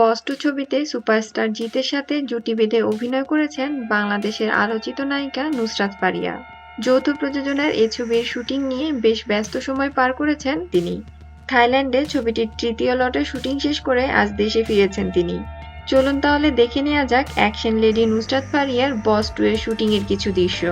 বস two ছবিতে superstar জিতের সাথে জুটি বেঁধে অভিনয় করেছেন বাংলাদেশের আলোচিত নায়িকা নুসরাত পারিয়া। যৌথ প্রযোজনার এই ছবির শুটিং নিয়ে বেশ ব্যস্ত সময় পার করেছেন তিনি। থাইল্যান্ডে ছবিটির তৃতীয় লটের শুটিং শেষ করে আজ দেশে ফিরেছেন তিনি। চলুন তাহলে দেখে নেওয়া যাক অ্যাকশন লেডি নুসরাত ফারিয়ার বস টু এর শুটিং এর কিছু দৃশ্য।